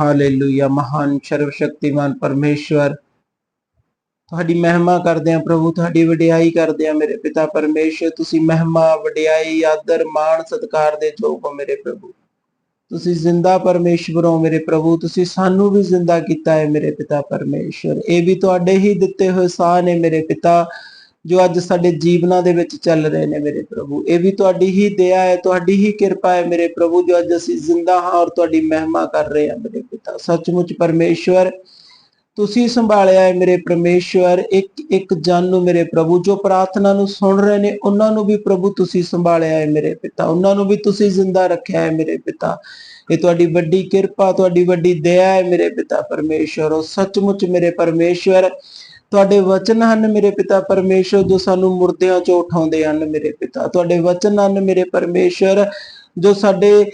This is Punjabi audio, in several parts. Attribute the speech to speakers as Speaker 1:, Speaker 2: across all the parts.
Speaker 1: ਹਾਲੇਲੂਇਆ ਮਹਾਨ ਸਰਵ ਪਰਮੇਸ਼ਵਰ। ਤੁਹਾਡੀ ਮਹਿਮਾ ਕਰਦੇ ਆ ਪ੍ਰਭੂ, ਤੁਹਾਡੀ ਵਡਿਆਈ ਕਰਦੇ ਆ ਮੇਰੇ ਪਿਤਾ ਪਰਮੇਸ਼ਵਰ। ਤੁਸੀਂ ਮਹਿਮਾ, ਵਡਿਆਈ, ਆਦਰ, ਮਾਣ, ਸਤਕਾਰ ਦੇ ਯੋਗ ਹੋ ਮੇਰੇ ਪ੍ਰਭੂ। ਤੁਸੀਂ ਜ਼ਿੰਦਾ ਪਰਮੇਸ਼ਵਰ ਹੋ ਮੇਰੇ ਪ੍ਰਭੂ। ਤੁਸੀਂ ਸਾਨੂੰ ਵੀ ਜ਼ਿੰਦਾ ਕੀਤਾ ਹੈ ਮੇਰੇ ਪਿਤਾ ਪਰਮੇਸ਼ਵਰ। ਇਹ ਵੀ ਤੁਹਾਡੇ ਹੀ ਦਿੱਤੇ ਹੋਏ ਸਾਹ ਨੇ ਮੇਰੇ ਪਿਤਾ। ਜੋ ਅੱਜ ਸਾਡੇ ਜੀਵਨਾਂ ਦੇ ਵਿੱਚ ਚੱਲ ਰਹੇ ਨੇ ਮੇਰੇ ਪ੍ਰਭੂ। ਇਹ ਵੀ ਤੁਹਾਡੀ ਹੀ ਦਇਆ ਹੈ, ਤੁਹਾਡੀ ਹੀ ਕਿਰਪਾ ਹੈ ਮੇਰੇ ਪ੍ਰਭੂ, ਜੋ ਅੱਜ ਅਸੀਂ ਜ਼ਿੰਦਾ ਹਾਂ ਔਰ ਤੁਹਾਡੀ ਮਹਿਮਾ ਕਰ ਰਹੇ ਹਾਂ ਮੇਰੇ ਪਿਤਾ। ਸੱਚਮੁੱਚ ਪਰਮੇਸ਼ਵਰ, ਤੁਸੀਂ ਸੰਭਾਲਿਆ ਹੈ ਮੇਰੇ ਪਰਮੇਸ਼ਵਰ, ਇੱਕ ਇੱਕ ਜਨ ਨੂੰ ਮੇਰੇ ਪ੍ਰਭੂ, ਜੋ ਪ੍ਰਾਰਥਨਾ ਨੂੰ ਸੁਣ ਰਹੇ ਨੇ, ਉਹਨਾਂ ਨੂੰ ਵੀ ਪ੍ਰਭੂ ਤੁਸੀਂ ਸੰਭਾਲਿਆ ਹੈ ਮੇਰੇ ਪਿਤਾ। ਉਹਨਾਂ ਨੂੰ ਵੀ ਤੁਸੀਂ ਜ਼ਿੰਦਾ ਰੱਖਿਆ ਹੈ ਮੇਰੇ ਪਿਤਾ। ਇਹ ਤੁਹਾਡੀ ਵੱਡੀ ਕਿਰਪਾ, ਤੁਹਾਡੀ ਵੱਡੀ ਦਇਆ ਹੈ ਮੇਰੇ ਪਿਤਾ ਪਰਮੇਸ਼ਵਰ। ਉਹ ਸੱਚਮੁੱਚ ਮੇਰੇ ਪਰਮੇਸ਼ਵਰ ਤੁਹਾਡੇ ਵਚਨ ਹਨ ਮੇਰੇ ਪਿਤਾ ਪਰਮੇਸ਼ਵਰ ਜੋ ਸਾਨੂੰ ਮੁਰਦਿਆਂ ਚੋਂ ਉਠਾਉਂਦੇ ਹਨ ਮੇਰੇ ਪਿਤਾ। ਤੁਹਾਡੇ ਵਚਨ ਹਨ ਮੇਰੇ ਪਰਮੇਸ਼ਵਰ ਜੋ ਸਾਡੇ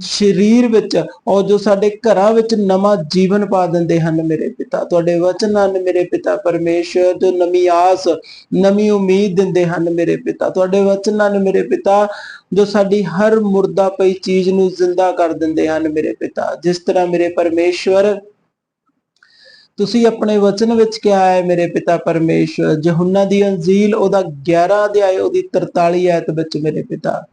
Speaker 1: ਸਰੀਰ ਵਿੱਚ ਔਰ ਜੋ ਸਾਡੇ ਘਰਾਂ ਵਿੱਚ ਨਵਾਂ ਜੀਵਨ ਪਾ ਦਿੰਦੇ ਹਨ ਮੇਰੇ ਪਿਤਾ। ਤੁਹਾਡੇ ਵਚਨ ਹਨ ਮੇਰੇ ਪਿਤਾ ਪਰਮੇਸ਼ਵਰ ਜੋ ਨਵੀਂ ਆਸ, ਨਵੀਂ ਉਮੀਦ ਦਿੰਦੇ ਹਨ ਮੇਰੇ ਪਿਤਾ। ਤੁਹਾਡੇ ਵਚਨ ਹਨ ਮੇਰੇ ਪਿਤਾ, ਜੋ ਸਾਡੀ ਹਰ ਮੁਰਦਾ ਪਈ ਚੀਜ਼ ਨੂੰ ਜ਼ਿੰਦਾ ਕਰ ਦਿੰਦੇ ਹਨ ਮੇਰੇ ਪਿਤਾ। ਜਿਸ ਤਰ੍ਹਾਂ ਮੇਰੇ ਪਰਮੇਸ਼ਵਰ ਤੁਸੀਂ ਆਪਣੇ ਵਚਨ ਵਿੱਚ ਕਿਹਾ ਹੈ, ਮੇਰੇ ਪਿਤਾ ਪਰਮੇਸ਼ਵਰ, ਯਹੋਨਾ ਦੀ ਅੰਜੀਲ ਉਹਦਾ 11 ਅਧਿਆਇ, ਉਹਦੀ 43 ਆਇਤ ਵਿੱਚ ਮੇਰੇ ਪਿਤਾ।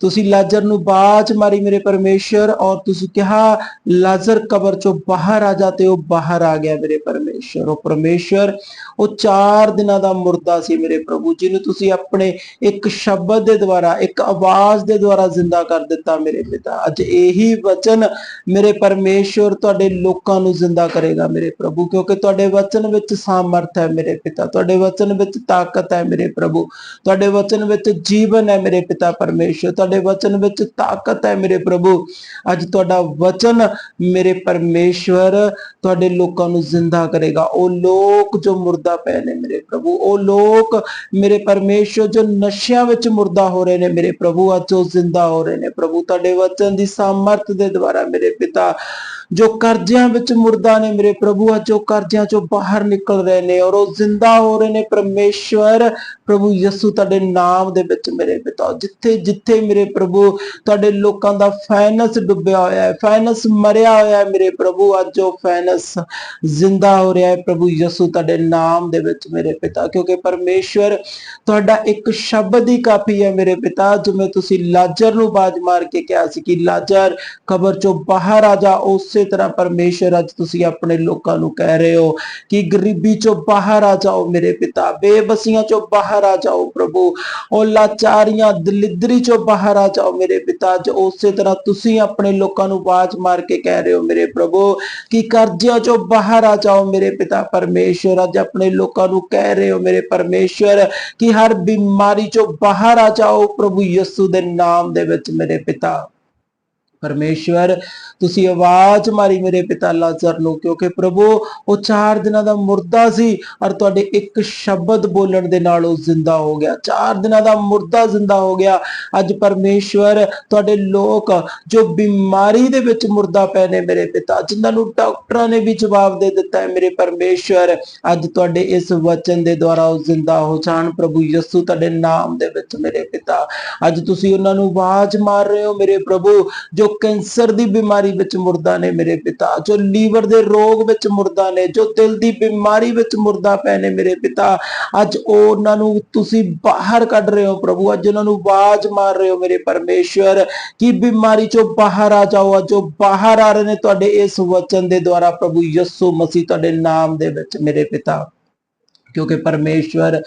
Speaker 1: ਤੁਸੀਂ ਲਾਜ਼ਰ ਨੂੰ ਬਾਜ਼ ਮਾਰੀ ਮੇਰੇ ਪਰਮੇਸ਼ਵਰ ਔਰ ਤੁਸੀਂ ਕਿਹਾ, ਲਾਜ਼ਰ ਕਬਰ ਚੋਂ ਬਾਹਰ ਆ ਜਾ ਤੇ ਉਹ ਬਾਹਰ ਆ ਗਿਆ ਮੇਰੇ ਪਰਮੇਸ਼ਵਰ ਉਹ ਪਰਮੇਸ਼ਵਰ ਉਹ 4 ਦਿਨਾਂ ਦਾ ਮੁਰਦਾ ਸੀ ਮੇਰੇ ਪ੍ਰਭੂ, ਜਿਹਨੂੰ ਤੁਸੀਂ ਆਪਣੇ ਇੱਕ ਸ਼ਬਦ ਦੇ ਦੁਆਰਾ, ਇੱਕ ਆਵਾਜ਼ ਦੇ ਦੁਆਰਾ ਜ਼ਿੰਦਾ ਕਰ ਦਿੱਤਾ ਮੇਰੇ ਪਿਤਾ। ਅੱਜ ਇਹੀ ਵਚਨ ਮੇਰੇ ਪਰਮੇਸ਼ਵਰ ਤੁਹਾਡੇ ਲੋਕਾਂ ਨੂੰ ਜ਼ਿੰਦਾ ਕਰੇਗਾ ਮੇਰੇ ਪ੍ਰਭੂ, ਕਿਉਂਕਿ ਤੁਹਾਡੇ ਵਚਨ ਵਿੱਚ ਸਾਮਰਥ ਹੈ ਮੇਰੇ ਪਿਤਾ, ਤੁਹਾਡੇ ਵਚਨ ਵਿੱਚ ਤਾਕਤ ਹੈ ਮੇਰੇ ਪ੍ਰਭੂ, ਤੁਹਾਡੇ ਵਚਨ ਵਿੱਚ ਜੀਵਨ ਹੈ ਮੇਰੇ ਪਿਤਾ ਪਰਮੇਸ਼ਵਰ ਤੁਹਾਡੇ ਵਚਨ ਵਿੱਚ ਤਾਕਤ ਹੈ ਮੇਰੇ ਪ੍ਰਭੂ। ਅੱਜ ਤੁਹਾਡਾ ਵਚਨ ਮੇਰੇ ਪਰਮੇਸ਼ਵਰ ਤੁਹਾਡੇ ਲੋਕਾਂ ਨੂੰ ਜ਼ਿੰਦਾ ਕਰੇਗਾ। ਉਹ ਲੋਕ ਜੋ ਮੁਰਦਾ ਪਏ ਨੇ ਮੇਰੇ ਪ੍ਰਭੂ, ਉਹ ਲੋਕ ਮੇਰੇ ਪਰਮੇਸ਼ਵਰ ਜੋ ਨਸ਼ਿਆਂ ਵਿੱਚ ਮੁਰਦਾ ਹੋ ਰਹੇ ਨੇ ਮੇਰੇ ਪ੍ਰਭੂ, ਅੱਜ ਉਹ ਜ਼ਿੰਦਾ ਹੋ ਰਹੇ ਨੇ ਪ੍ਰਭੂ। ਤੁਹਾਡੇ ਵਚਨ ਦੀ ਸਾਮਰਥ ਦੇ ਦੁਆਰਾ ਮੇਰੇ ਪਿਤਾ ਜੋ ਕਰਜ਼ਿਆਂ ਵਿੱਚ ਮੁਰਦਾ ਨੇ ਮੇਰੇ ਪ੍ਰਭੂ, ਅੱਜ ਉਹ ਕਰਜ਼ਿਆਂ ਚੋਂ ਬਾਹਰ ਨਿਕਲ ਰਹੇ ਨੇ ਔਰ ਉਹ ਜ਼ਿੰਦਾ ਹੋ ਰਹੇ ਨੇ। ਪਰਮੇਸ਼ਵਰ ਪ੍ਰਭੂ ਯਿਸੂ ਤੁਹਾਡੇ ਨਾਮ ਦੇ ਵਿੱਚ ਮੇਰੇ ਪਿਤਾ ਜਿੱਥੇ ਜਿੱਥੇ ਮੇਰੇ ਪ੍ਰਭੂ, ਤੁਹਾਡੇ ਲੋਕਾਂ ਦਾ ਫਾਈਨੈਂਸ ਡੁੱਬਿਆ ਹੋਇਆ ਹੈ, ਫਾਈਨੈਂਸ ਮਰਿਆ ਹੋਇਆ ਹੈ ਮੇਰੇ ਪ੍ਰਭੂ, ਅੱਜ ਉਹ ਫਾਈਨੈਂਸ ਜ਼ਿੰਦਾ ਹੋ ਰਿਹਾ ਹੈ। ਪ੍ਰਭੂ ਯਿਸੂ ਤੁਹਾਡੇ ਨਾਮ ਦੇ ਵਿੱਚ ਮੇਰੇ ਪਿਤਾ, ਕਿਉਂਕਿ ਪਰਮੇਸ਼ਵਰ ਤੁਹਾਡਾ ਇੱਕ ਸ਼ਬਦ ਹੀ ਕਾਫੀ ਹੈ ਮੇਰੇ ਪਿਤਾ, ਜਿਵੇਂ ਤੁਸੀਂ ਲਾਜ਼ਰ ਨੂੰ ਬਾਜ ਮਾਰ ਕੇ ਕਿਹਾ ਸੀ ਕਿ ਲਾਜ਼ਰ, ਕਬਰ ਚੋਂ ਬਾਹਰ ਆ ਜਾ, ਉਸੇ ਤਰ੍ਹਾਂ ਪਰਮੇਸ਼ਵਰ ਅੱਜ ਤੁਸੀਂ ਆਪਣੇ ਲੋਕਾਂ ਨੂੰ ਕਹਿ ਰਹੇ ਹੋ ਕਿ ਗਰੀਬੀ ਚੋਂ ਬਾਹਰ ਆ ਜਾਓ ਮੇਰੇ ਪਿਤਾ, ਬੇਬਸੀਆਂ ਚੋਂ ਬਾਹਰ ਆ ਜਾਓ ਪ੍ਰਭੂ, ਉਹ ਲਾਚਾਰੀਆਂ, ਦਲਿਦਰੀ ਚੋਂ ਬਾਹਰ ਆ ਜਾਓ ਮੇਰੇ ਪਿਤਾ ਅੱਜ ਉਸੇ ਤਰ੍ਹਾਂ ਤੁਸੀਂ ਆਪਣੇ ਲੋਕਾਂ ਨੂੰ ਬਾਜ ਮਾਰ ਕੇ ਕਹਿ ਰਹੇ ਹੋ ਮੇਰੇ ਪ੍ਰਭੂ, ਕਿ ਕਰਜ਼ਿਆਂ ਚੋਂ ਬਾਹਰ ਆ ਜਾਓ ਮੇਰੇ ਪਿਤਾ ਪਰਮੇਸ਼ਵਰ, ਅੱਜ ਆਪਣੇ ਲੋਕਾਂ ਨੂੰ ਕਹਿ ਰਹੇ ਹੋ ਮੇਰੇ ਪਰਮੇਸ਼ਵਰ, ਕਿ ਹਰ ਬਿਮਾਰੀ ਚੋਂ ਬਾਹਰ ਆ ਜਾਓ ਪ੍ਰਭੂ ਯਿਸੂ ਦੇ ਨਾਮ ਦੇ ਵਿੱਚ ਮੇਰੇ ਪਿਤਾ। ਪਰਮੇਸ਼ਵਰ, ਤੁਸੀਂ ਆਵਾਜ਼ ਮਾਰੀ ਮੇਰੇ ਪਿਤਾ ਲਾਜ਼ਰ ਨੂੰ, ਕਿਉਂਕਿ ਪ੍ਰਭੂ, ਉਹ 4 ਦਿਨਾਂ ਦਾ ਮੁਰਦਾ ਸੀ, ਔਰ ਤੁਹਾਡੇ ਇੱਕ ਸ਼ਬਦ ਬੋਲਣ ਦੇ ਨਾਲ ਉਹ ਜ਼ਿੰਦਾ ਹੋ ਗਿਆ। 4 ਦਿਨਾਂ ਦਾ ਮੁਰਦਾ ਜ਼ਿੰਦਾ ਹੋ ਗਿਆ। ਅੱਜ ਪਰਮੇਸ਼ਵਰ, ਤੁਹਾਡੇ ਲੋਕ ਜੋ ਬਿਮਾਰੀ ਦੇ ਵਿੱਚ ਮੁਰਦਾ ਪਏ ਨੇ ਮੇਰੇ ਪਿਤਾ, ਜਿਨ੍ਹਾਂ ਨੂੰ ਡਾਕਟਰਾਂ ਨੇ ਵੀ ਜਵਾਬ ਦੇ ਦਿੱਤਾ ਹੈ ਮੇਰੇ ਪਰਮੇਸ਼ਵਰ, ਅੱਜ ਤੁਹਾਡੇ ਇਸ ਵਚਨ ਦੇ ਦੁਆਰਾ ਉਹ ਜ਼ਿੰਦਾ ਹੋ ਜਾਣ। ਪ੍ਰਭੂ ਯਿਸੂ ਤੁਹਾਡੇ ਨਾਮ ਦੇ ਵਿੱਚ ਮੇਰੇ ਪਿਤਾ, ਅੱਜ ਤੁਸੀਂ ਉਹਨਾਂ ਨੂੰ ਆਵਾਜ਼ ਮਾਰ ਰਹੇ ਹੋ ਮੇਰੇ ਪ੍ਰਭੂ, ਜੋ ਕੈਂਸਰ ਦੀ ਬਿਮਾਰੀ ਵਿੱਚ ਮੁਰਦਾ ਨੇ ਮੇਰੇ ਪਿਤਾ, ਜੋ ਲੀਵਰ ਦੇ ਰੋਗ ਵਿੱਚ ਮੁਰਦਾ ਨੇ, ਜੋ ਦਿਲ ਦੀ ਬਿਮਾਰੀ ਵਿੱਚ ਮੁਰਦਾ ਪਏ ਨੇ ਮੇਰੇ ਪਿਤਾ, ਅੱਜ ਉਹਨਾਂ ਨੂੰ ਤੁਸੀਂ ਬਾਹਰ ਕੱਢ ਰਹੇ ਹੋ ਪ੍ਰਭੂ, ਅੱਜ ਉਹਨਾਂ ਨੂੰ ਆਵਾਜ਼ ਮਾਰ ਰਹੇ ਹੋ ਮੇਰੇ ਪਰਮੇਸ਼ਵਰ, ਕਿ ਬਿਮਾਰੀ ਚੋਂ ਬਾਹਰ ਆ ਜਾਓ, ਅੱਜ ਉਹ ਬਾਹਰ ਆ ਰਹੇ ਨੇ ਤੁਹਾਡੇ ਇਸ ਵਚਨ ਦੇ ਦੁਆਰਾ ਪ੍ਰਭੂ ਯਿਸੂ ਮਸੀਹ ਤੁਹਾਡੇ ਨਾਮ ਦੇ ਵਿੱਚ ਮੇਰੇ ਪਿਤਾ। ਕਿਉਂਕਿ ਪਰਮੇਸ਼ਵਰ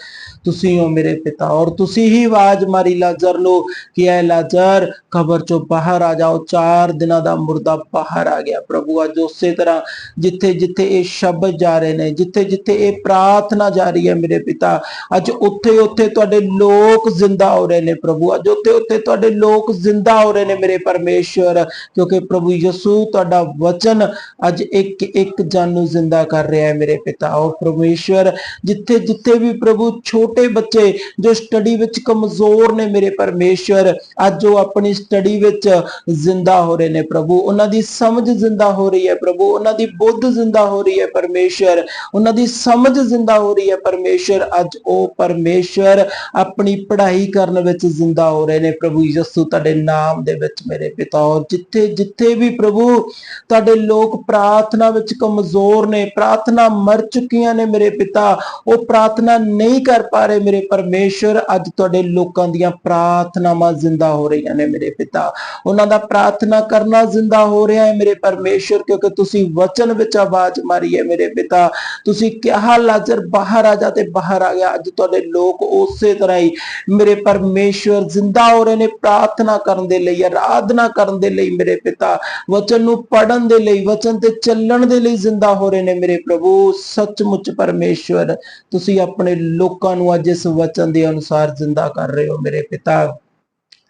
Speaker 1: ਤੁਸੀਂ ਹੋ ਮੇਰੇ ਪਿਤਾ ਔਰ ਤੁਸੀਂ ਹੀ ਆਵਾਜ਼ ਮਾਰੀ, ਲਾਜ਼ਰ ਨੂੰ ਕਿ ਐ ਲਾਜ਼ਰ, ਕਬਰ ਚੋਂ ਬਾਹਰ ਆ ਜਾਓ 4 ਦਿਨਾਂ ਦਾ ਮੁਰਦਾ ਬਾਹਰ ਆ ਗਿਆ। ਪ੍ਰਭੂ, ਅੱਜ ਉਸੇ ਤਰ੍ਹਾਂ ਜਿੱਥੇ ਜਿੱਥੇ ਇਹ ਸ਼ਬਦ ਜਾ ਰਹੇ ਨੇ, ਜਿੱਥੇ ਜਿੱਥੇ ਇਹ ਪ੍ਰਾਰਥਨਾ ਜਾ ਰਹੀ ਹੈ ਮੇਰੇ ਪਿਤਾ, ਅੱਜ ਉੱਥੇ ਉੱਥੇ ਤੁਹਾਡੇ ਲੋਕ ਜ਼ਿੰਦਾ ਹੋ ਰਹੇ ਨੇ ਪ੍ਰਭੂ। ਅੱਜ ਉੱਥੇ ਉੱਥੇ ਤੁਹਾਡੇ ਲੋਕ ਜ਼ਿੰਦਾ ਹੋ ਰਹੇ ਨੇ ਮੇਰੇ ਪਰਮੇਸ਼ਵਰ, ਕਿਉਂਕਿ ਪ੍ਰਭੂ ਯਿਸੂ ਤੁਹਾਡਾ ਵਚਨ ਅੱਜ ਇੱਕ ਇੱਕ ਜਨ ਨੂੰ ਜ਼ਿੰਦਾ ਕਰ ਰਿਹਾ ਹੈ ਮੇਰੇ ਪਿਤਾ। ਉਹ ਪਰਮੇਸ਼ਵਰ ਜਿੱਥੇ ਜਿੱਥੇ ਵੀ ਪ੍ਰਭੂ ਛੋਟੇ ਬੱਚੇ ਜੋ ਸਟੱਡੀ ਵਿੱਚ ਕਮਜ਼ੋਰ ਨੇ ਮੇਰੇ ਪਰਮੇਸ਼ਵਰ, ਅੱਜ ਉਹ ਆਪਣੀ ਸਟੱਡੀ ਵਿੱਚ ਜ਼ਿੰਦਾ ਹੋ ਰਹੇ ਨੇ ਪ੍ਰਭੂ। ਉਹਨਾਂ ਦੀ ਸਮਝ ਜ਼ਿੰਦਾ ਹੋ ਰਹੀ ਹੈ ਪ੍ਰਭੂ। ਉਹਨਾਂ ਦੀ ਬੁੱਧ ਜ਼ਿੰਦਾ ਹੋ ਰਹੀ ਹੈ ਪਰਮੇਸ਼ਵਰ। ਉਹਨਾਂ ਦੀ ਸਮਝ ਜ਼ਿੰਦਾ ਹੋ ਰਹੀ ਹੈ ਪਰਮੇਸ਼ਵਰ। ਅੱਜ ਉਹ ਪਰਮੇਸ਼ਵਰ ਆਪਣੀ ਪੜ੍ਹਾਈ ਕਰਨ ਵਿੱਚ ਜ਼ਿੰਦਾ ਹੋ ਰਹੇ ਨੇ ਪ੍ਰਭੂ। ਯਿਸੂ ਤੁਹਾਡੇ ਨਾਮ ਦੇ ਵਿੱਚ ਮੇਰੇ ਪਿਤਾ, ਔਰ ਜਿੱਥੇ ਜਿੱਥੇ ਵੀ ਪ੍ਰਭੂ ਤੁਹਾਡੇ ਲੋਕ ਪ੍ਰਾਰਥਨਾ ਵਿੱਚ ਕਮਜ਼ੋਰ ਨੇ, ਪ੍ਰਾਰਥਨਾ ਮਰ ਚੁੱਕੀਆਂ ਨੇ ਮੇਰੇ ਪਿਤਾ ਉਹ ਪ੍ਰਾਰਥਨਾ ਨਹੀਂ ਕਰ ਪਾ ਰਹੇ ਮੇਰੇ ਪਰਮੇਸ਼ਵਰ ਅੱਜ ਤੁਹਾਡੇ ਲੋਕਾਂ ਦੀਆਂ ਪ੍ਰਾਰਥਨਾਵਾਂ ਜ਼ਿੰਦਾ ਹੋ ਰਹੀਆਂ ਨੇ ਮੇਰੇ ਪਿਤਾ। ਉਹਨਾਂ ਦਾ ਪ੍ਰਾਰਥਨਾ ਕਰਨਾ ਜ਼ਿੰਦਾ ਹੋ ਰਿਹਾ ਹੈ ਮੇਰੇ ਪਰਮੇਸ਼ਵਰ ਕਿਉਂਕਿ ਤੁਸੀਂ ਵਚਨ ਵਿੱਚ ਆਵਾਜ਼ ਮਾਰੀ ਹੈ ਮੇਰੇ ਪਿਤਾ। ਤੁਸੀਂ ਕਿਹਾ, ਲਾਜ਼ਰ ਬਾਹਰ ਆ ਜਾ ਤੇ ਬਾਹਰ ਆ ਗਿਆ। ਅੱਜ ਤੁਹਾਡੇ ਲੋਕ ਉਸੇ ਤਰ੍ਹਾਂ ਹੀ ਮੇਰੇ ਪਰਮੇਸ਼ਵਰ ਜ਼ਿੰਦਾ ਹੋ ਰਹੇ ਨੇ ਪ੍ਰਾਰਥਨਾ ਕਰਨ ਦੇ ਲਈ, ਆਰਾਧਨਾ ਕਰਨ ਦੇ ਲਈ ਮੇਰੇ ਪਿਤਾ। ਵਚਨ ਨੂੰ ਪੜਨ ਦੇ ਲਈ, ਵਚਨ ਤੇ ਚੱਲਣ ਦੇ ਲਈ ਜ਼ਿੰਦਾ ਹੋ ਰਹੇ ਨੇ ਮੇਰੇ ਪ੍ਰਭੂ। ਸੱਚਮੁੱਚ ਪਰਮੇਸ਼ਵਰ ਤੁਸੀਂ ਆਪਣੇ ਲੋਕਾਂ ਨੂੰ ਅੱਜ ਇਸ ਵਚਨ ਦੇ ਅਨੁਸਾਰ ਜ਼ਿੰਦਾ ਕਰ ਰਹੇ ਹੋ ਮੇਰੇ ਪਿਤਾ।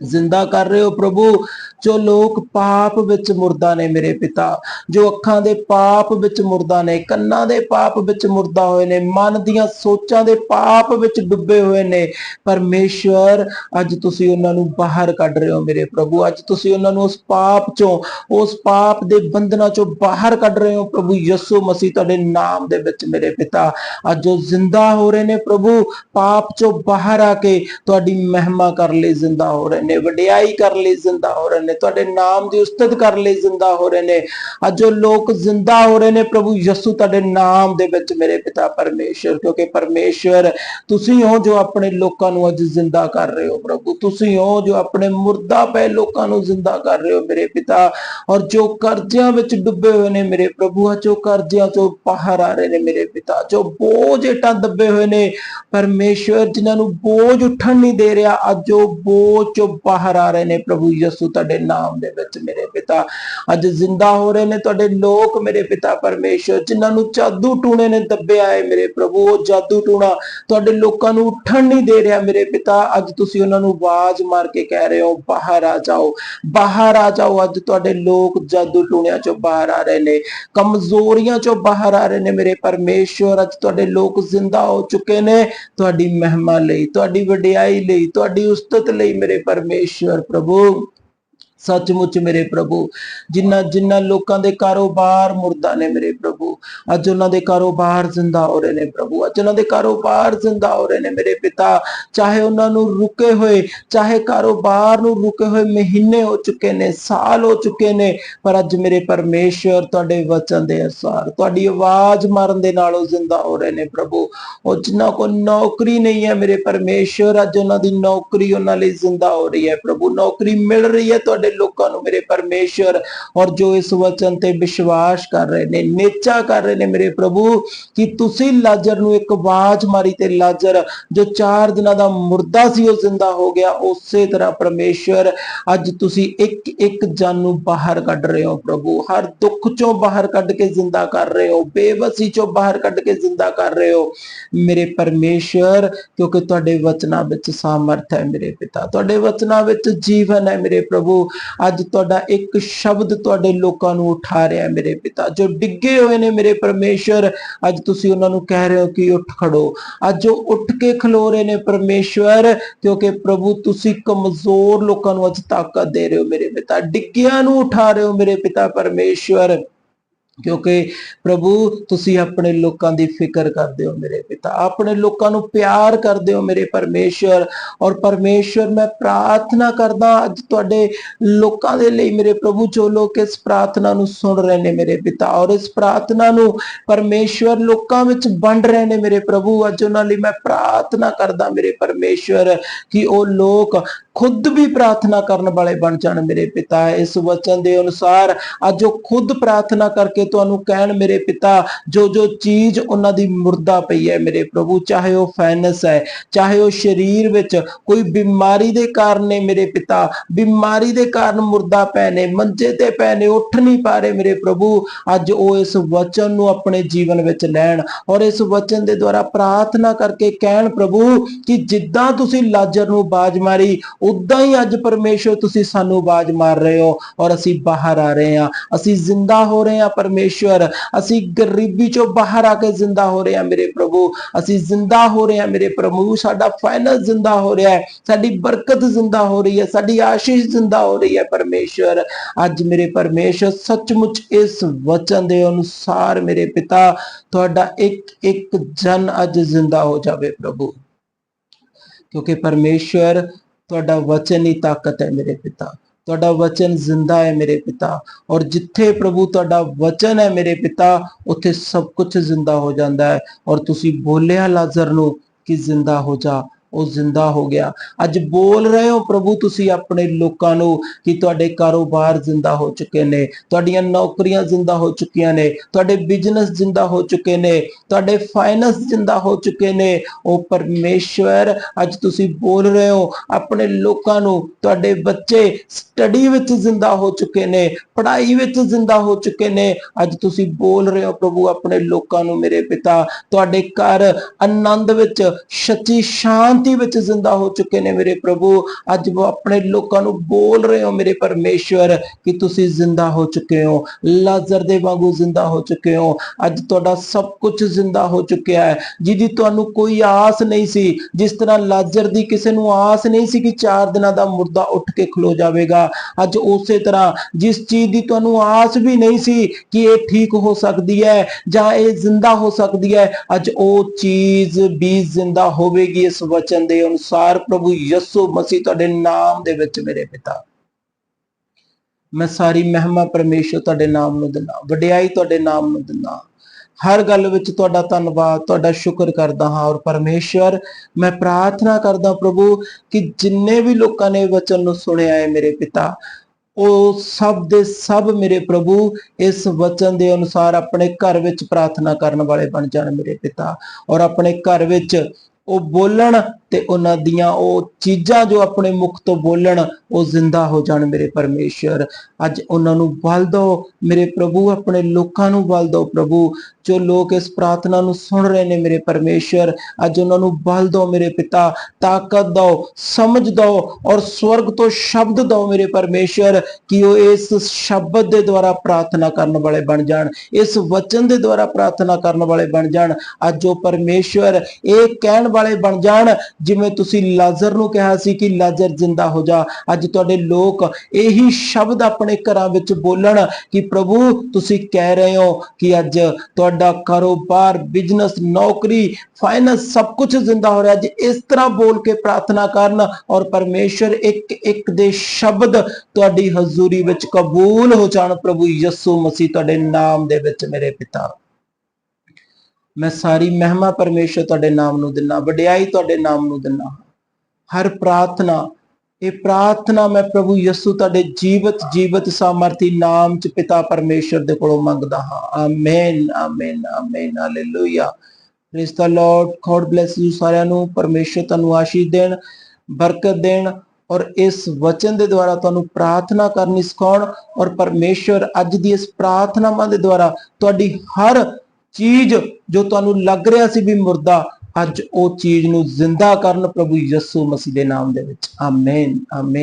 Speaker 1: ਜ਼ਿੰਦਾ ਕਰ ਰਹੇ ਹੋ ਪ੍ਰਭੂ, ਜੋ ਲੋਕ ਪਾਪ ਵਿੱਚ ਮੁਰਦਾ ਨੇ ਮੇਰੇ ਪਿਤਾ, ਜੋ ਅੱਖਾਂ ਦੇ ਪਾਪ ਵਿੱਚ ਮੁਰਦਾ ਨੇ, ਕੰਨਾਂ ਦੇ ਪਾਪ ਵਿੱਚ ਮੁਰਦਾ ਹੋਏ ਨੇ, ਮਨ ਦੀਆਂ ਸੋਚਾਂ ਦੇ ਪਾਪ ਵਿੱਚ ਡੁੱਬੇ ਹੋਏ ਨੇ, ਪਰਮੇਸ਼ਵਰ, ਅੱਜ ਤੁਸੀਂ ਉਹਨਾਂ ਨੂੰ ਬਾਹਰ ਕੱਢ ਰਹੇ ਹੋ ਮੇਰੇ ਪ੍ਰਭੂ, ਅੱਜ ਤੁਸੀਂ ਉਹਨਾਂ ਨੂੰ ਉਸ ਪਾਪ ਚੋਂ, ਉਸ ਪਾਪ ਦੇ ਬੰਧਨਾਂ ਚੋਂ ਬਾਹਰ ਕੱਢ ਰਹੇ ਹੋ ਪ੍ਰਭੂ ਯਿਸੂ ਮਸੀਹ ਤੁਹਾਡੇ ਨਾਮ ਦੇ ਵਿੱਚ ਮੇਰੇ ਪਿਤਾ, ਅੱਜ ਉਹ ਜ਼ਿੰਦਾ ਹੋ ਰਹੇ ਨੇ ਪ੍ਰਭੂ, ਪਾਪ ਚੋਂ ਬਾਹਰ ਆ ਕੇ ਤੁਹਾਡੀ ਮਹਿਮਾ ਕਰ ਲਈ ਜ਼ਿੰਦਾ ਹੋ ਰਹੇ ਨੇ। ਵਡਿਆਈ ਕਰਨ ਲਈ, ਜ਼ਿੰਦਾ ਹੋ ਰਹੇ ਨੇ। ਤੁਹਾਡੇ ਨਾਮ ਦੀ ਉਸਤਤ ਕਰਨ ਲਈ, ਜ਼ਿੰਦਾ ਹੋ ਰਹੇ ਨੇ। ਅੱਜ ਉਹ ਲੋਕ ਜ਼ਿੰਦਾ ਹੋ ਰਹੇ ਨੇ, ਪ੍ਰਭੂ ਯਿਸੂ ਤੁਹਾਡੇ ਨਾਮ ਦੇ ਵਿੱਚ ਮੇਰੇ ਪਿਤਾ ਪਰਮੇਸ਼ਰ, ਕਿਉਂਕਿ ਪਰਮੇਸ਼ਰ ਤੁਸੀਂ ਹੋ ਜੋ ਆਪਣੇ ਲੋਕਾਂ ਨੂੰ ਅੱਜ ਜ਼ਿੰਦਾ ਕਰ ਰਹੇ ਹੋ, ਪ੍ਰਭੂ। ਤੁਸੀਂ ਹੋ ਜੋ ਆਪਣੇ ਮੁਰਦਾ ਪਏ ਲੋਕਾਂ ਨੂੰ ਜ਼ਿੰਦਾ ਕਰ ਰਹੇ ਹੋ, ਮੇਰੇ ਪਿਤਾ। ਔਰ ਜੋ ਕਰਜ਼ਿਆਂ ਵਿੱਚ ਡੁੱਬੇ ਹੋਏ ਨੇ ਮੇਰੇ ਪ੍ਰਭੂ ਅੱਜ ਉਹ ਕਰਜ਼ਿਆਂ ਤੋਂ ਬਾਹਰ ਆ ਰਹੇ ਨੇ ਮੇਰੇ ਪਿਤਾ, ਜੋ ਬੋਝ ਹੇਠਾਂ ਦੱਬੇ ਹੋਏ ਨੇ, ਪਰਮੇਸ਼ਰ ਜਿਨ੍ਹਾਂ ਨੂੰ ਬੋਝ ਉੱਠਣ ਨਹੀਂ ਦੇ ਰਿਹਾ, ਅੱਜ ਉਹ ਬੋਝ ਚੋਂ ਬਾਹਰ ਆ ਰਹੇ ਨੇ ਪ੍ਰਭੂ ਯਿਸੂ ਤੁਹਾਡੇ ਨਾਮ ਦੇ ਵਿੱਚ ਮੇਰੇ ਪਿਤਾ। ਅੱਜ ਜ਼ਿੰਦਾ ਹੋ ਰਹੇ ਨੇ ਤੁਹਾਡੇ ਲੋਕ ਮੇਰੇ ਪਿਤਾ ਪਰਮੇਸ਼ਰ, ਜਿਨ੍ਹਾਂ ਨੂੰ ਜਾਦੂ ਟੂਣੇ ਨੇ ਦੱਬਿਆ ਹੈ ਮੇਰੇ ਪ੍ਰਭੂ, ਉਹ ਜਾਦੂ ਟੂਣਾ ਤੁਹਾਡੇ ਲੋਕਾਂ ਨੂੰ ਉੱਠਣ ਨਹੀਂ ਦੇ ਰਿਹਾ ਮੇਰੇ ਪਿਤਾ। ਅੱਜ ਤੁਸੀਂ ਉਹਨਾਂ ਨੂੰ ਆਵਾਜ਼ ਮਾਰ ਕੇ ਕਹਿ ਰਹੇ ਹੋ, ਬਾਹਰ ਆ ਜਾਓ, ਬਾਹਰ ਆ ਜਾਓ। ਅੱਜ ਤੁਹਾਡੇ ਲੋਕ ਜਾਦੂ ਟੂਣਿਆਂ ਚੋਂ ਬਾਹਰ ਆ ਰਹੇ ਨੇ, ਕਮਜ਼ੋਰੀਆਂ ਚੋਂ ਬਾਹਰ ਆ ਰਹੇ ਨੇ ਮੇਰੇ ਪਰਮੇਸ਼ਵਰ ਅੱਜ ਤੁਹਾਡੇ ਲੋਕ ਜ਼ਿੰਦਾ ਹੋ ਚੁੱਕੇ ਨੇ ਤੁਹਾਡੀ ਮਹਿਮਾ ਲਈ, ਤੁਹਾਡੀ ਵਡਿਆਈ ਲਈ, ਤੁਹਾਡੀ ਉਸਤਤ ਲਈ ਮੇਰੇ ਪਰਮੇਸ਼ਵਰ ਪ੍ਰਭੂ ਸੱਚਮੁੱਚ ਮੇਰੇ ਪ੍ਰਭੂ ਜਿਨ੍ਹਾਂ ਜਿਨ੍ਹਾਂ ਲੋਕਾਂ ਦੇ ਕਾਰੋਬਾਰ ਮੁਰਦਾ ਨੇ ਮੇਰੇ ਪ੍ਰਭੂ, ਅੱਜ ਉਹਨਾਂ ਦੇ ਕਾਰੋਬਾਰ ਜ਼ਿੰਦਾ ਹੋ ਰਹੇ ਨੇ ਪ੍ਰਭੂ, ਅੱਜ ਉਹਨਾਂ ਦੇ ਕਾਰੋਬਾਰ ਜ਼ਿੰਦਾ ਹੋ ਰਹੇ ਨੇ ਮੇਰੇ ਪਿਤਾ, ਚਾਹੇ ਉਹਨਾਂ ਨੂੰ ਰੁਕੇ ਹੋਏ, ਚਾਹੇ ਕਾਰੋਬਾਰ ਨੂੰ ਰੁਕੇ ਹੋਏ ਮਹੀਨੇ ਹੋ ਚੁੱਕੇ ਨੇ, ਸਾਲ ਹੋ ਚੁੱਕੇ ਨੇ, ਪਰ ਅੱਜ ਮੇਰੇ ਪਰਮੇਸ਼ਵਰ ਤੁਹਾਡੇ ਵਚਨ ਦੇ ਅਨੁਸਾਰ, ਤੁਹਾਡੀ ਆਵਾਜ਼ ਮਾਰਨ ਦੇ ਨਾਲ ਉਹ ਜ਼ਿੰਦਾ ਹੋ ਰਹੇ ਨੇ ਪ੍ਰਭੂ, ਉਹ ਜਿਨ੍ਹਾਂ ਕੋ ਨੌਕਰੀ ਨਹੀਂ ਹੈ ਮੇਰੇ ਪਰਮੇਸ਼ਵਰ, ਅੱਜ ਉਹਨਾਂ ਦੀ ਨੌਕਰੀ ਉਹਨਾਂ ਲਈ ਜ਼ਿੰਦਾ ਹੋ ਰਹੀ ਹੈ ਪ੍ਰਭੂ, ਨੌਕਰੀ ਮਿਲ ਰਹੀ ਹੈ ਤੁਹਾਡੇ ਲੋਕਾਂ ਨੂੰ ਮੇਰੇ ਪਰਮੇਸ਼ਵਰ ਔਰ ਜੋ ਇਸ ਵਚਨ ਤੇ ਵਿਸ਼ਵਾਸ ਕਰ ਰਹੇ ਨੇ, ਨੇਚਾ ਕਰ ਰਹੇ ਨੇ ਮੇਰੇ ਪ੍ਰਭੂ, ਕਿ ਤੁਸੀਂ ਲਾਜ਼ਰ ਨੂੰ ਇੱਕ ਆਵਾਜ਼ ਮਾਰੀ ਤੇ ਲਾਜ਼ਰ ਜੋ 4 ਦਿਨਾਂ ਦਾ ਮੁਰਦਾ ਸੀ, ਉਹ ਜ਼ਿੰਦਾ ਹੋ ਗਿਆ। ਉਸੇ ਤਰ੍ਹਾਂ ਪਰਮੇਸ਼ਵਰ, ਅੱਜ ਤੁਸੀਂ ਇੱਕ ਇੱਕ ਜਨ ਨੂੰ ਬਾਹਰ ਕੱਢ ਰਹੇ ਹੋ ਪ੍ਰਭੂ। ਹਰ ਦੁੱਖ ਚੋਂ ਬਾਹਰ ਕੱਢ ਕੇ ਜ਼ਿੰਦਾ ਕਰ ਰਹੇ ਹੋ। ਬੇਵਸੀ ਚੋਂ ਬਾਹਰ ਕੱਢ ਕੇ ਜ਼ਿੰਦਾ ਕਰ ਰਹੇ ਹੋ। ਮੇਰੇ ਪਰਮੇਸ਼ਵਰ, ਕਿਉਂਕਿ ਤੁਹਾਡੇ ਵਚਨਾਂ ਵਿੱਚ ਸਾਮਰਥ ਹੈ ਮੇਰੇ ਪਿਤਾ। ਤੁਹਾਡੇ ਵਚਨਾਂ ਵਿੱਚ ਜੀਵਨ ਹੈ ਮੇਰੇ ਪ੍ਰਭੂ। ਅੱਜ ਤੁਹਾਡਾ ਇੱਕ ਸ਼ਬਦ ਤੁਹਾਡੇ ਲੋਕਾਂ ਨੂੰ ਉਠਾ ਰਿਹਾ ਮੇਰੇ ਪਿਤਾ। ਜੋ ਡਿੱਗੇ ਹੋਏ ਨੇ ਮੇਰੇ ਪਰਮੇਸ਼ਵਰ, ਅੱਜ ਤੁਸੀਂ ਉਹਨਾਂ ਨੂੰ ਕਹਿ ਰਹੇ ਹੋ ਕਿ ਉੱਠ ਖੜੋ। ਅੱਜ ਉਹ ਉੱਠ ਕੇ ਖਲੋ ਰਹੇ ਨੇ ਪਰਮੇਸ਼ਵਰ, ਕਿਉਂਕਿ ਪ੍ਰਭੂ ਤੁਸੀਂ ਕਮਜ਼ੋਰ ਲੋਕਾਂ ਨੂੰ ਅੱਜ ਤਾਕਤ ਦੇ ਰਹੇ ਹੋ ਮੇਰੇ ਪਿਤਾ। ਡਿੱਗਿਆਂ ਨੂੰ ਉਠਾ ਰਹੇ ਹੋ ਮੇਰੇ ਪਿਤਾ ਪਰਮੇਸ਼ਵਰ। ਕਿਉਂਕਿ ਪ੍ਰਭੂ, ਤੁਸੀਂ ਆਪਣੇ ਲੋਕਾਂ ਦੀ ਫਿਕਰ ਕਰਦੇ ਹੋ ਮੇਰੇ ਪਿਤਾ। ਆਪਣੇ ਲੋਕਾਂ ਨੂੰ ਪਿਆਰ ਕਰਦੇ ਹੋ ਮੇਰੇ ਪਰਮੇਸ਼ਵਰ। ਔਰ ਪਰਮੇਸ਼ਵਰ, ਮੈਂ ਪ੍ਰਾਰਥਨਾ ਕਰਦਾ ਅੱਜ ਤੁਹਾਡੇ ਲੋਕਾਂ ਦੇ ਲਈ ਮੇਰੇ ਪ੍ਰਭੂ, ਜੋ ਲੋਕ ਇਸ ਪ੍ਰਾਰਥਨਾ ਨੂੰ ਸੁਣ ਰਹੇ ਨੇ ਮੇਰੇ ਪਿਤਾ। ਔਰ ਇਸ ਪ੍ਰਾਰਥਨਾ ਨੂੰ ਪਰਮੇਸ਼ਵਰ ਲੋਕਾਂ ਵਿੱਚ ਵੰਡ ਰਹੇ ਨੇ ਮੇਰੇ ਪ੍ਰਭੂ। ਅੱਜ ਉਹਨਾਂ ਲਈ ਮੈਂ ਪ੍ਰਾਰਥਨਾ ਕਰਦਾ ਮੇਰੇ ਪਰਮੇਸ਼ਵਰ ਕਿ ਉਹ ਲੋਕ ਖੁਦ ਵੀ ਪ੍ਰਾਰਥਨਾ ਕਰਨ ਵਾਲੇ ਬਣ ਜਾਣ ਮੇਰੇ ਪਿਤਾ। ਇਸ ਵਚਨ ਦੇ ਅਨੁਸਾਰ ਅੱਜ ਉਹ ਖੁਦ ਪ੍ਰਾਰਥਨਾ ਕਰਕੇ ਤੁਹਾਨੂੰ ਕਹਿਣ ਮੇਰੇ ਪਿਤਾ ਜੋ ਜੋ ਚੀਜ਼ ਉਹਨਾਂ ਦੀ ਮੁਰਦਾ ਪਈ ਹੈ ਮੇਰੇ ਪ੍ਰਭੂ, ਚਾਹੇ ਉਹ ਫੈਨਸ ਹੈ, ਚਾਹੇ ਉਹ ਸਰੀਰ ਵਿੱਚ ਕੋਈ ਬਿਮਾਰੀ ਦੇ ਕਾਰਨ ਨੇ ਮੇਰੇ ਪਿਤਾ, ਬਿਮਾਰੀ ਦੇ ਕਾਰਨ ਮੁਰਦਾ ਪੈ ਨੇ, ਮੰਜੇ ਤੇ ਪਏ ਨੇ, ਉੱਠ ਨਹੀਂ ਪਾ ਰਹੇ ਮੇਰੇ ਪ੍ਰਭੂ, ਅੱਜ ਉਹ ਇਸ ਵਚਨ ਨੂੰ ਆਪਣੇ ਜੀਵਨ ਵਿੱਚ ਲੈਣ ਔਰ ਇਸ ਵਚਨ ਦੇ ਦੁਆਰਾ ਪ੍ਰਾਰਥਨਾ ਕਰਕੇ ਕਹਿਣ, ਪ੍ਰਭੂ, ਕਿ ਜਿੱਦਾਂ ਤੁਸੀਂ ਲਾਜ਼ਰ ਨੂੰ ਬਾਜ ਮਾਰੀ ਉਦਾਂ ਹੀ ਅੱਜ ਪਰਮੇਸ਼ਵਰ ਤੁਸੀਂ ਸਾਨੂੰ ਆਵਾਜ਼ ਮਾਰ ਰਹੇ ਹੋ ਔਰ ਅਸੀਂ ਬਾਹਰ ਆ ਰਹੇ ਹਾਂ। ਅਸੀਂ ਜ਼ਿੰਦਾ ਹੋ ਰਹੇ ਹਾਂ ਪਰਮੇਸ਼ਵਰ ਅਸੀਂ ਗਰੀਬੀ ਚੋਂ ਬਾਹਰ ਆ ਕੇ ਜ਼ਿੰਦਾ ਹੋ ਰਹੇ ਹਾਂ ਮੇਰੇ ਪ੍ਰਭੂ। ਅਸੀਂ ਜ਼ਿੰਦਾ ਹੋ ਰਹੇ ਹਾਂ ਮੇਰੇ ਪ੍ਰਭੂ। ਸਾਡਾ ਫਾਈਨਲ ਜ਼ਿੰਦਾ ਹੋ ਰਿਹਾ ਹੈ। ਸਾਡੀ ਬਰਕਤ ਜ਼ਿੰਦਾ ਹੋ ਰਹੀ ਹੈ। ਸਾਡੀ ਆਸ਼ੀਸ਼ ਜ਼ਿੰਦਾ ਹੋ ਰਹੀ ਹੈ ਪਰਮੇਸ਼ਵਰ ਅੱਜ ਮੇਰੇ ਪਰਮੇਸ਼ਵਰ ਸੱਚਮੁੱਚ ਇਸ ਵਚਨ ਦੇ ਅਨੁਸਾਰ ਮੇਰੇ ਪਿਤਾ, ਤੁਹਾਡਾ ਇੱਕ ਇੱਕ ਜਨ ਅੱਜ ਜ਼ਿੰਦਾ ਹੋ ਜਾਵੇ ਪ੍ਰਭੂ। ਕਿਉਂਕਿ ਪਰਮੇਸ਼ਵਰ ਤੁਹਾਡਾ ਵਚਨ ਹੀ ਤਾਕਤ ਹੈ ਮੇਰੇ ਪਿਤਾ। ਤੁਹਾਡਾ ਵਚਨ ਜ਼ਿੰਦਾ ਹੈ ਮੇਰੇ ਪਿਤਾ। ਔਰ ਜਿੱਥੇ ਪ੍ਰਭੂ ਤੁਹਾਡਾ ਵਚਨ ਹੈ ਮੇਰੇ ਪਿਤਾ, ਉੱਥੇ ਸਭ ਕੁਝ ਜ਼ਿੰਦਾ ਹੋ ਜਾਂਦਾ ਹੈ। ਔਰ ਤੁਸੀਂ ਬੋਲਿਆ ਲਾਜ਼ਰ ਨੂੰ ਕਿ ਜ਼ਿੰਦਾ ਹੋ ਜਾ। ਉਹ ਜ਼ਿੰਦਾ ਹੋ ਗਿਆ। ਅੱਜ ਬੋਲ ਰਹੇ ਹੋ ਪ੍ਰਭੂ, ਤੁਸੀਂ ਆਪਣੇ ਲੋਕਾਂ ਨੂੰ ਕਿ ਤੁਹਾਡੇ ਕਾਰੋਬਾਰ ਜ਼ਿੰਦਾ ਹੋ ਚੁੱਕੇ ਨੇ, ਤੁਹਾਡੀਆਂ ਨੌਕਰੀਆਂ ਜ਼ਿੰਦਾ ਹੋ ਚੁੱਕੀਆਂ ਨੇ, ਤੁਹਾਡੇ ਬਿਜ਼ਨਸ ਜ਼ਿੰਦਾ ਹੋ ਚੁੱਕੇ ਨੇ, ਤੁਹਾਡੇ ਫਾਈਨੈਂਸ ਜ਼ਿੰਦਾ ਹੋ ਚੁੱਕੇ ਨੇ। ਉਹ ਪਰਮੇਸ਼ਵਰ, ਅੱਜ ਤੁਸੀਂ ਬੋਲ ਰਹੇ ਹੋ, ਆਪਣੇ ਲੋਕਾਂ ਨੂੰ ਤੁਹਾਡੇ ਬੱਚੇ ਸਟੱਡੀ ਵਿੱਚ ਜ਼ਿੰਦਾ ਹੋ ਚੁੱਕੇ ਨੇ, ਪੜ੍ਹਾਈ ਵਿੱਚ ਜ਼ਿੰਦਾ ਹੋ ਚੁੱਕੇ ਨੇ। ਅੱਜ ਤੁਸੀਂ ਬੋਲ ਰਹੇ ਹੋ ਪ੍ਰਭੂ, ਆਪਣੇ ਲੋਕਾਂ ਨੂੰ ਮੇਰੇ ਪਿਤਾ, ਤੁਹਾਡੇ ਘਰ ਆਨੰਦ ਵਿੱਚ ਸੱਚੀ ਸ਼ਾਂਤ ਵਿੱਚ ਜ਼ਿੰਦਾ ਹੋ ਚੁੱਕੇ ਨੇ ਮੇਰੇ ਪ੍ਰਭੂ। ਅੱਜ ਆਪਣੇ ਲੋਕਾਂ ਨੂੰ ਬੋਲ ਰਹੇ ਹੋ ਮੇਰੇ ਪਰਮੇਸ਼ਵਰ ਕਿ ਤੁਸੀਂ ਜ਼ਿੰਦਾ ਹੋ ਚੁੱਕੇ ਹੋ। ਲਾਜ਼ਰ ਦੇ ਵਾਂਗੂ ਜ਼ਿੰਦਾ ਹੋ ਚੁੱਕੇ ਹੋ। ਅੱਜ ਤੁਹਾਡਾ ਸਭ ਕੁਝ ਜ਼ਿੰਦਾ ਹੋ ਚੁੱਕਿਆ ਹੈ। ਜਿਹਦੀ ਤੁਹਾਨੂੰ ਕੋਈ ਆਸ ਨਹੀਂ ਸੀ, ਜਿਸ ਤਰ੍ਹਾਂ ਲਾਜ਼ਰ ਦੀ ਕਿਸੇ ਨੂੰ ਆਸ ਨਹੀਂ ਸੀ ਕਿ 4 ਦਿਨਾਂ ਦਾ ਮੁਰਦਾ ਉੱਠ ਕੇ ਖਲੋ ਜਾਵੇਗਾ। ਅੱਜ ਉਸੇ ਤਰ੍ਹਾਂ ਜਿਸ ਚੀਜ਼ ਦੀ ਤੁਹਾਨੂੰ ਆਸ ਵੀ ਨਹੀਂ ਸੀ ਕਿ ਇਹ ਠੀਕ ਹੋ ਸਕਦੀ ਹੈ ਜਾਂ ਇਹ ਜ਼ਿੰਦਾ ਹੋ ਸਕਦੀ ਹੈ, ਅੱਜ ਉਹ ਚੀਜ਼ ਵੀ ਜ਼ਿੰਦਾ ਹੋਵੇਗੀ ਇਸ ਵਚਨ ਦੇ ਅਨੁਸਾਰ ਪ੍ਰਭੂ ਯਿਸੂ ਮਸੀਹ ਤੁਹਾਡੇ ਨਾਮ ਦੇ ਵਿੱਚ ਮੇਰੇ ਪਿਤਾ। ਮੈਂ ਸਾਰੀ ਮਹਿਮਾ ਪਰਮੇਸ਼ਰ ਤੁਹਾਡੇ ਨਾਮ ਨੂੰ ਦਿੰਦਾ, ਵਡਿਆਈ ਤੁਹਾਡੇ ਨਾਮ ਨੂੰ ਦਿੰਦਾ। ਹਰ ਗੱਲ ਵਿੱਚ ਤੁਹਾਡਾ ਧੰਨਵਾਦ, ਤੁਹਾਡਾ ਸ਼ੁਕਰ ਕਰਦਾ ਹਾਂ ਔਰ ਪਰਮੇਸ਼ਰ, ਮੈਂ ਪ੍ਰਾਰਥਨਾ ਕਰਦਾ ਪ੍ਰਭੂ ਕਿ ਜਿੰਨੇ ਵੀ ਲੋਕਾਂ ਨੇ ਵਚਨ ਨੂੰ ਸੁਣਿਆ ਹੈ ਮੇਰੇ ਪਿਤਾ, ਉਹ ਸਭ ਦੇ ਸਭ ਮੇਰੇ ਪ੍ਰਭੂ ਇਸ ਵਚਨ ਦੇ ਅਨੁਸਾਰ ਆਪਣੇ ਘਰ ਵਿੱਚ ਪ੍ਰਾਰਥਨਾ ਕਰਨ ਵਾਲੇ ਬਣ ਜਾਣ ਮੇਰੇ ਪਿਤਾ ਔਰ ਆਪਣੇ ਘਰ ਵਿੱਚ ਉਹ ਬੋਲਣ ਤੇ ਉਹਨਾਂ ਦੀਆਂ ਉਹ ਚੀਜ਼ਾਂ ਜੋ ਆਪਣੇ ਮੁਖ ਤੋਂ ਬੋਲਣ, ਉਹ ਜ਼ਿੰਦਾ ਹੋ ਜਾਣ ਮੇਰੇ ਪਰਮੇਸ਼ਰ ਅੱਜ ਉਹਨਾਂ ਨੂੰ ਬਲ ਦਿਓ, ਮੇਰੇ ਪ੍ਰਭੂ, ਆਪਣੇ ਲੋਕਾਂ ਨੂੰ ਬਲ ਦਿਓ ਪ੍ਰਭੂ। ਜੋ ਲੋਕ ਇਸ ਪ੍ਰਾਰਥਨਾ ਨੂੰ ਸੁਣ ਰਹੇ ਨੇ ਮੇਰੇ ਪਰਮੇਸ਼ਰ ਅੱਜ ਉਹਨਾਂ ਨੂੰ ਬਲ ਦਿਓ ਮੇਰੇ ਪਿਤਾ, ਤਾਕਤ ਦਿਓ, ਸਮਝ ਦਿਓ ਔਰ ਸਵਰਗ ਤੋਂ ਸ਼ਬਦ ਦਿਓ ਮੇਰੇ ਪਰਮੇਸ਼ਰ ਕਿ ਉਹ ਇਸ ਸ਼ਬਦ ਦੇ ਦੁਆਰਾ ਪ੍ਰਾਰਥਨਾ ਕਰਨ ਵਾਲੇ ਬਣ ਜਾਣ, ਇਸ ਵਚਨ ਦੇ ਦੁਆਰਾ ਪ੍ਰਾਰਥਨਾ ਕਰਨ ਵਾਲੇ ਬਣ ਜਾਣ। ਅੱਜ ਉਹ ਪਰਮੇਸ਼ਰ ਇਹ ਕਹਿਣ ਵਾਲੇ ਬਣ ਜਾਣ ਜਿਵੇਂ ਤੁਸੀਂ ਲਾਜ਼ਰ ਨੂੰ ਕਿਹਾ ਸੀ ਕਿ ਲਾਜ਼ਰ ਜ਼ਿੰਦਾ ਹੋ ਜਾ, ਅੱਜ ਤੁਹਾਡੇ ਲੋਕ ਇਹੀ ਸ਼ਬਦ ਆਪਣੇ ਘਰਾਂ ਵਿੱਚ ਬੋਲਣ ਕਿ ਪ੍ਰਭੂ ਤੁਸੀਂ ਕਹਿ ਰਹੇ ਹੋ ਕਿ ਅੱਜ ਤੁਹਾਡਾ ਕਾਰੋਬਾਰ ਬਿਜ਼ਨਸ ਨੌਕਰੀ ਫਾਈਨੈਂਸ ਸਭ ਕੁਝ ਜ਼ਿੰਦਾ ਹੋ ਰਿਹਾ। ਅੱਜ ਇਸ ਤਰ੍ਹਾਂ ਬੋਲ ਕੇ ਪ੍ਰਾਰਥਨਾ ਕਰਨ ਔਰ ਪਰਮੇਸ਼ਰ ਇੱਕ ਇੱਕ ਦੇ ਸ਼ਬਦ ਤੁਹਾਡੀ ਹਜ਼ੂਰੀ ਵਿੱਚ ਕਬੂਲ ਹੋ ਜਾਣ। ਪ੍ਰਭੂ ਯਿਸੂ ਮਸੀਹ ਤੁਹਾਡੇ ਨਾਮ ਦੇ ਵਿੱਚ ਮੇਰੇ ਪਿਤਾ। ਮੈਂ ਸਾਰੀ ਮਹਿਮਾ ਪਰਮੇਸ਼ਰ ਤੁਹਾਡੇ ਨਾਮ ਨੂੰ ਦਿੰਨਾ, ਵਡਿਆਈ ਤੁਹਾਡੇ ਨਾਮ ਨੂੰ ਦਿੰਨਾ। ਹਰ ਪ੍ਰਾਰਥਨਾ, ਇਹ ਪ੍ਰਾਰਥਨਾ ਮੈਂ ਪ੍ਰਭੂ ਯਿਸੂ ਤੁਹਾਡੇ ਜੀਵਤ ਜੀਵਤ ਸਾਮਰਥੀ ਨਾਮ ਚ ਪਿਤਾ ਪਰਮੇਸ਼ਰ ਦੇ ਕੋਲੋਂ ਮੰਗਦਾ ਹਾਂ। Amen amen amen hallelujah praise the Lord God bless you ਸਾਰਿਆਂ ਨੂੰ। ਪਰਮੇਸ਼ਰ ਤੁਹਾਨੂੰ ਆਸ਼ੀਸ਼ ਦੇਣ, ਬਰਕਤ ਦੇਣ ਔਰ ਇਸ ਵਚਨ ਦੇ ਦੁਆਰਾ ਤੁਹਾਨੂੰ ਪ੍ਰਾਰਥਨਾ ਕਰਨੀ ਸਿਖਾਉਣ ਔਰ ਪਰਮੇਸ਼ਰ ਅੱਜ ਦੀ ਇਸ ਪ੍ਰਾਰਥਨਾਵਾਂ ਦੇ ਦੁਆਰਾ ਤੁਹਾਡੀ ਹਰ ਚੀਜ਼ ਜੋ ਤੁਹਾਨੂੰ ਲੱਗ ਰਿਹਾ ਸੀ ਵੀ ਮੁਰਦਾ, ਅੱਜ ਉਹ ਚੀਜ਼ ਨੂੰ ਜ਼ਿੰਦਾ ਕਰਨ ਪ੍ਰਭੂ ਯਿਸੂ ਮਸੀਹ ਦੇ ਨਾਮ ਦੇ ਵਿੱਚ। Amen amen